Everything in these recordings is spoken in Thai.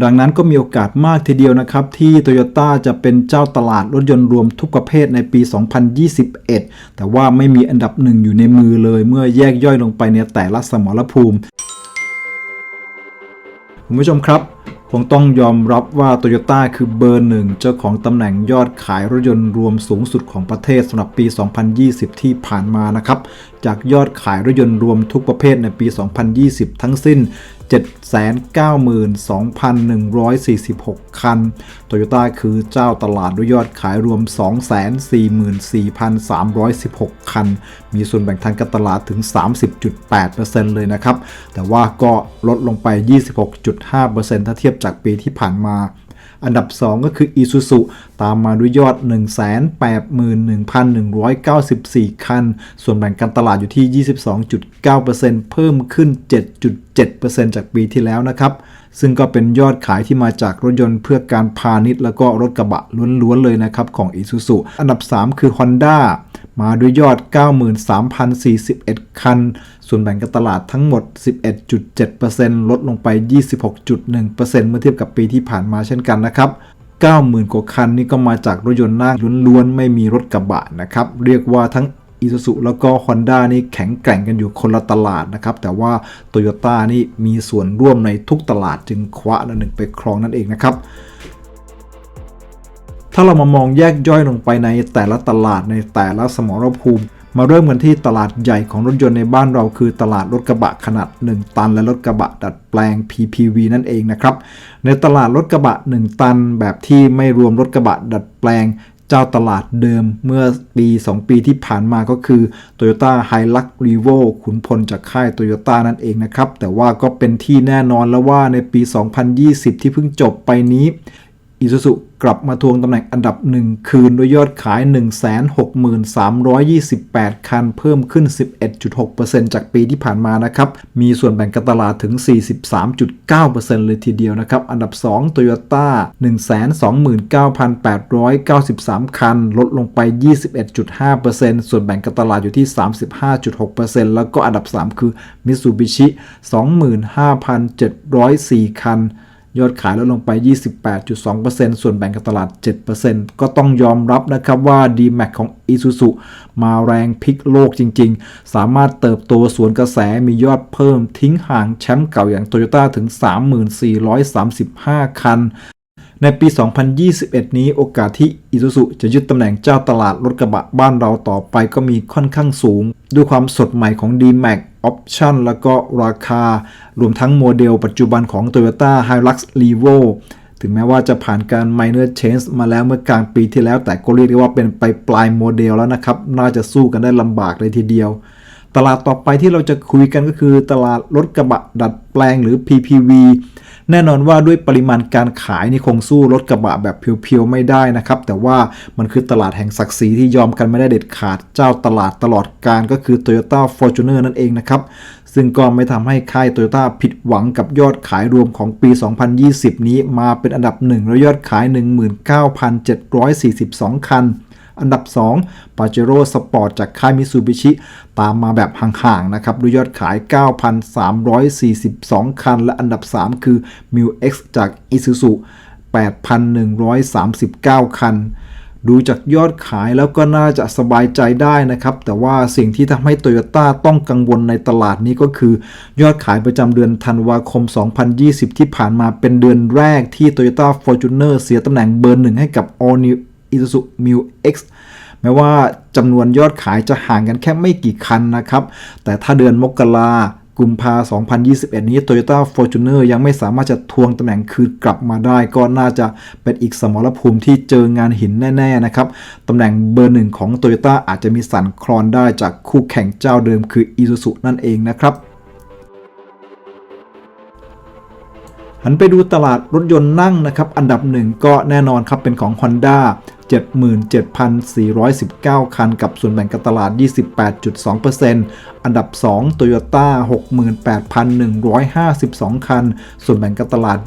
ดังนั้นก็มีโอกาสมากทีเดียวนะครับ ที่ Toyota จะเป็นเจ้าตลาดรถยนต์รวมทุกประเภทในปี 2021 แต่ว่าไม่มีอันดับหนึ่งอยู่ในมือเลย เมื่อแยกย่อยลงไปในแต่ละสมรภูมิ คุณผู้ชมครับคงต้องยอมรับว่า Toyota คือเบอร์หนึ่งเจ้าของตำแหน่งยอดขายรถยนต์รวมสูงสุดของประเทศสำหรับปี 2020 ที่ผ่านมานะครับ จากยอดขายรถยนต์รวมทุกประเภทในปี 2020 ทั้งสิ้น 792,146 คัน โตโยต้าคือเจ้าตลาดด้วยยอดขายรวม 244,316 คัน มีส่วนแบ่งทางการตลาดถึง 30.8%เลยนะครับ แต่ว่าก็ลดลงไป 26.5%ถ้าเทียบจากปีที่ผ่านมา อันดับ 2 ก็คือ Isuzu ตามมาด้วยยอด 181,194 คัน ส่วนแบ่งการตลาดอยู่ที่ 22.9%เพิ่มขึ้น 7.7%จากปีที่แล้วนะครับ ซึ่งก็เป็นยอดขายที่มาจากรถยนต์เพื่อการพาณิชย์แล้วก็รถกระบะล้วนๆเลยนะครับของ Isuzu อันดับ 3 คือ Honda มาด้วยยอด 93,041 คัน ส่วนแบ่งการตลาดทั้งหมด 11.7%ลดลงไป 26.1%เมื่อเทียบกับปีที่ผ่านมาเช่นกันนะครับ90,000 กว่าคันนี่ก็มาจากรถยนต์นั่งล้วนๆ ไม่มีรถกระบะนะครับ เรียกว่าทั้ง i s u z u แล้วก็ Honda นี่แข็งแกร่งกันอยู่คนละตลาดนะครับ แต่ว่า Toyota นี่มีส่วนร่วมในทุกตลาดจึงคว้าอันดับหนึ่งไปครองนั่นเองนะครับ ถ้าเรามามองแยกย่อยลงไปในแต่ละตลาดในแต่ละสมรภูมิ มาเริ่มกันที่ตลาดใหญ่ของรถยนต์ในบ้านเราคือตลาดรถกระบะขนาด 1 ตัน และรถกระบะดัดแปลง PPV นั่นเองนะครับ ในตลาดรถกระบะ 1 ตัน แบบที่ไม่รวมรถกระบะดัดแปลงเจ้าตลาดเดิมเมื่อปี 2 ปีที่ผ่านมาก็คือ Toyota Hilux Revo ขุนพลจากค่าย Toyota นั่นเองนะครับ แต่ว่าก็เป็นที่แน่นอนแล้วว่าในปี 2020 ที่เพิ่งจบไปนี้ อิซูซุกลับมาทวงตำแหน่งอันดับหนึ่งคืนด้วยยอดขาย 163,328 คันเพิ่มขึ้น 11.6%จากปีที่ผ่านมานะครับ มีส่วนแบ่งการตลาดถึง 43.9%เลยทีเดียวนะครับ อันดับ 2 Toyota 129,893 คัน ลดลงไป 21.5%ส่วนแบ่งการตลาดอยู่ที่ 35.6%แล้วก็อันดับ 3 คือ Mitsubishi 25,704 คัน ยอดขายลดลงไป 28.2%ส่วนแบ่งการตลาด 7%ก็ต้องยอมรับนะครับว่า D-Max ของ Isuzu มาแรงพลิกโลกจริง ๆ สามารถเติบโตสวนกระแสมียอดเพิ่มทิ้งห่างแชมป์เก่าอย่าง Toyota ถึง 3435 คัน ในปี 2021 นี้โอกาสที่ Isuzu จะยึดตำแหน่งเจ้าตลาดรถกระบะบ้านเราต่อไปก็มีค่อนข้างสูง ด้วยความสดใหม่ของ D-Max ออปชันแล้วก็ราคา รวมทั้งโมเดลปัจจุบันของ Toyota Hilux Levo ถึงแม้ว่าจะผ่านการ minor change มาแล้วเมื่อกลางปีที่แล้ว แต่ก็เรียกได้ว่าเป็นไปปลายโมเดลแล้วนะครับ น่าจะสู้กันได้ลำบากเลยทีเดียว ตลาดต่อไปที่เราจะคุยกันก็คือตลาดรถกระบะดัดแปลงหรือ PPV แน่นอนว่าด้วยปริมาณการขายนี่คงสู้รถกระบะแบบเพียวๆไม่ได้นะครับ แต่ว่ามันคือตลาดแห่งศักดิ์ศรีที่ยอมกันไม่ได้เด็ดขาดเจ้าตลาดตลอดการก็คือ Toyota Fortuner นั่นเองนะครับซึ่งก็ไม่ทำให้ค่าย Toyota ผิดหวังกับยอดขายรวมของปี 2020 นี้มาเป็นอันดับ1และยอดขาย 19,742 คัน อันดับ 2 Pajero Sport จากค่าย Mitsubishi ตามมาแบบห่างๆนะครับด้วยยอดขาย 9,342 คัน และอันดับ 3 คือ m i X จาก Isuzu 8,139 คัน ดูจากยอดขายแล้วก็น่าจะสบายใจได้นะครับ แต่ว่าสิ่งที่ทำให้โตโยต้าต้องกังวลในตลาดนี้ก็คือ ยอดขายประจำเดือนธันวาคม 2020 ที่ผ่านมาเป็นเดือนแรกที่ Toyota Fortuner เสียตำแหน่งเบอร์หนึ่งให้กับ All New Isuzu Mu X แม้ว่าจำนวนยอดขายจะห่างกันแค่ไม่กี่คันนะครับ แต่ถ้าเดือนมกรากุมภา2021 นี้ Toyota Fortuner ยังไม่สามารถจะทวงตำแหน่งคืนกลับมาได้ ก็น่าจะเป็นอีกสมรภูมิที่เจองานหินแน่ ๆ นะครับ ตำแหน่งเบอร์หนึ่งของ Toyota อาจจะมีสั่นคลอนได้จากคู่แข่งเจ้าเดิมคือ Isuzu นั่นเองนะครับหันไปดูตลาดรถยนต์นั่งนะครับ อันดับหนึ่งก็แน่นอนครับเป็นของ Honda 77,419 คัน กับส่วนแบ่งการตลาด 28.2%อันดับ 2 Toyota 68,152 คัน ส่วนแบ่งการตลาด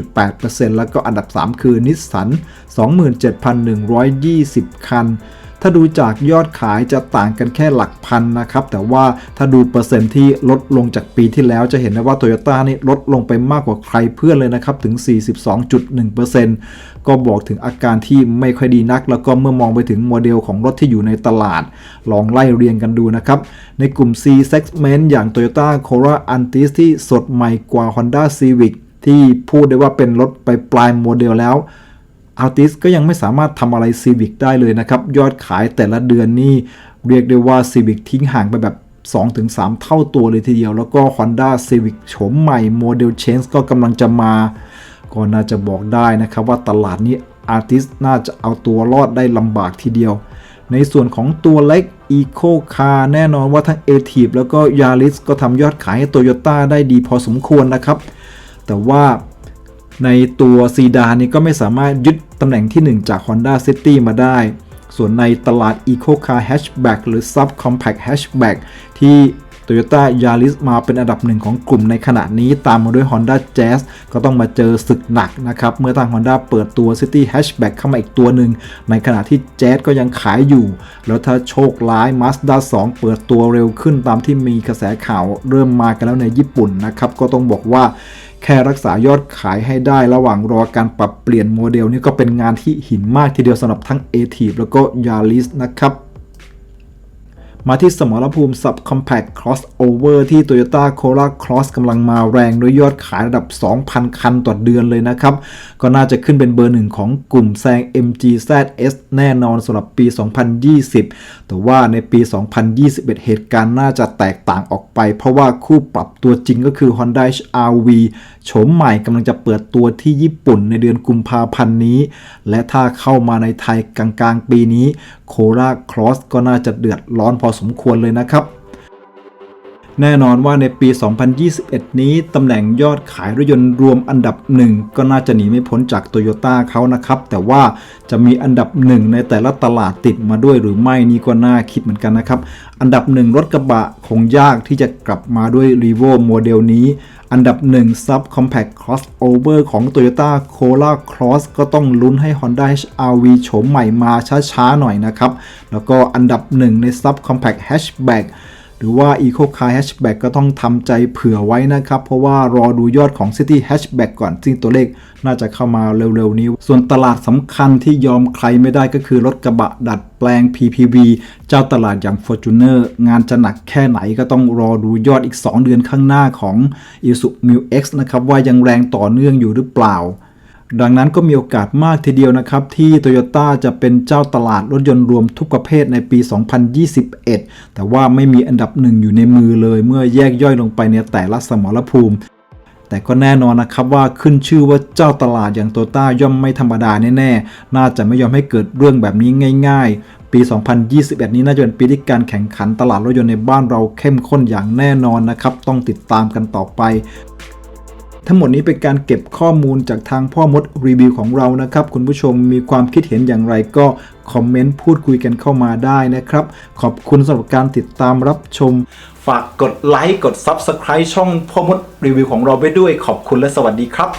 24.8%แล้วก็อันดับ 3 คือนิสสัน27,120 คัน ถ้าดูจากยอดขายจะต่างกันแค่หลักพันนะครับ แต่ว่าถ้าดูเปอร์เซ็นต์ที่ลดลงจากปีที่แล้วจะเห็นได้ว่า Toyota นี่ลดลงไปมากกว่าใครเพื่อนเลยนะครับ ถึง 42.1%ก็บอกถึงอาการที่ไม่ค่อยดีนัก แล้วก็เมื่อมองไปถึงโมเดลของรถที่อยู่ในตลาด ลองไล่เรียงกันดูนะครับ ในกลุ่ม C segment อย่าง Toyota Corolla Altis ที่สดใหม่กว่า Honda Civic ที่พูดได้ว่าเป็นรถไปปลายโมเดลแล้ว a l t i s ก็ยังไม่สามารถทำอะไร Civic ได้เลยนะครับ ยอดขายแต่ละเดือนนี่เรียกได้ว่า Civic ทิ้งห่างไปแบบ 2-3 เท่าตัวเลยทีเดียว แล้วก็ Honda Civic โฉมใหม่โมเดล Change ก็กำลังจะมา ก็น่าจะบอกได้นะครับว่าตลาดนี้ Artist น่าจะเอาตัวรอดได้ลำบากทีเดียว ในส่วนของตัวเล็ก Eco Car แน่นอนว่าทั้ง a t i v แล้วก็ Yaris ก็ทำยอดขายให้ Toyota ได้ดีพอสมควรนะครับ แต่ว่า ในตัวซีดานนี้ก็ไม่สามารถยึดตำแหน่งที่ 1 จาก Honda City มาได้ ส่วนในตลาด Eco Car Hatchback หรือ Sub Compact Hatchback ที่ Toyota Yaris มาเป็นอันดับหนึ่งของกลุ่มในขณะนี้ตามมาด้วย Honda Jazz ก็ต้องมาเจอศึกหนักนะครับ เมื่อทาง Honda เปิดตัว City Hatchback เข้ามาอีกตัวหนึ่ง ในขณะที่ Jazz ก็ยังขายอยู่ แล้วถ้าโชคร้าย Mazda 2 เปิดตัวเร็วขึ้นตามที่มีกระแสข่าวเริ่มมากันแล้วในญี่ปุ่นนะครับ ก็ต้องบอกว่า แค่รักษายอดขายให้ได้ระหว่างรอการปรับเปลี่ยนโมเดลนี่ก็เป็นงานที่หินมากทีเดียวสำหรับทั้ง a t i v แล้วก็ Yaris นะครับ มาที่สมรภูมิ Subcompact Crossover ที่ Toyota Corolla Cross กำลังมาแรงด้วยยอดขายระดับ 2,000 คันต่อเดือนเลยนะครับ ก็น่าจะขึ้นเป็นเบอร์หนึ่งของกลุ่มแซง MG ZS แน่นอนสำหรับปี 2020 แต่ว่าในปี 2021 เหตุการณ์น่าจะแตกต่างออกไป เพราะว่าคู่ปรับตัวจริงก็คือ Honda HR-V โฉมใหม่กำลังจะเปิดตัวที่ญี่ปุ่นในเดือนกุมภาพันธ์นี้ และถ้าเข้ามาในไทยกลางๆ ปีนี้ โคราครอสก็น่าจะเดือดร้อนพอสมควรเลยนะครับ แน่นอนว่าในปี 2021 นี้ตำแหน่งยอดขายรถยนต์รวมอันดับหนึ่งก็น่าจะหนีไม่พ้นจากโตโยต้าเขานะครับ แต่ว่าจะมีอันดับหนึ่งในแต่ละตลาดติดมาด้วยหรือไม่นี่ก็น่าคิดเหมือนกันนะครับ อันดับหนึ่งรถกระบะคงยากที่จะกลับมาด้วย r e v o โมเดลนี้ อันดับหนึ่ง Sub Compact Crossover ของ Toyota Corolla Cross ก็ต้องลุ้นให้ Honda HR-V โฉมใหม่มาช้าๆหน่อยนะครับ แล้วก็อันดับหนึ่งใน Sub Compact Hatchback หรือว่า Eco Car Hatchback ก็ต้องทำใจเผื่อไว้นะครับ เพราะว่ารอดูยอดของ City Hatchback ก่อน ซึ่งตัวเลขน่าจะเข้ามาเร็วๆนี้ ส่วนตลาดสำคัญที่ยอมใครไม่ได้ก็คือรถกระบะดัดแปลง PPV เจ้าตลาดอย่าง Fortuner งานจะหนักแค่ไหนก็ต้องรอดูยอดอีก 2 เดือนข้างหน้าของ Isuzu Mu X นะครับว่ายังแรงต่อเนื่องอยู่หรือเปล่า ดังนั้นก็มีโอกาสมากทีเดียวนะครับ ที่ Toyota จะเป็นเจ้าตลาดรถยนต์รวมทุกประเภทในปี 2021 แต่ว่าไม่มีอันดับหนึ่งอยู่ในมือเลยเมื่อแยกย่อยลงไปในแต่ละสมรภูมิ แต่ก็แน่นอนนะครับว่าขึ้นชื่อว่าเจ้าตลาดอย่างโตต้าย่อมไม่ธรรมดาแน่ๆ น่าจะไม่ยอมให้เกิดเรื่องแบบนี้ง่าย ๆ ปี 2021 นี้น่าจะเป็นปีที่การแข่งขันตลาดรถยนต์ในบ้านเราเข้มข้นอย่างแน่นอนนะครับ ต้องติดตามกันต่อไป ทั้งหมดนี้เป็นการเก็บข้อมูลจากทางพ่อมดรีวิวของเรานะครับ คุณผู้ชมมีความคิดเห็นอย่างไรก็คอมเมนต์พูดคุยกันเข้ามาได้นะครับ ขอบคุณสำหรับการติดตามรับชม ฝากกดไลค์กด Subscribe ช่องพ่อมดรีวิวของเราไปด้วยขอบคุณและสวัสดีครับ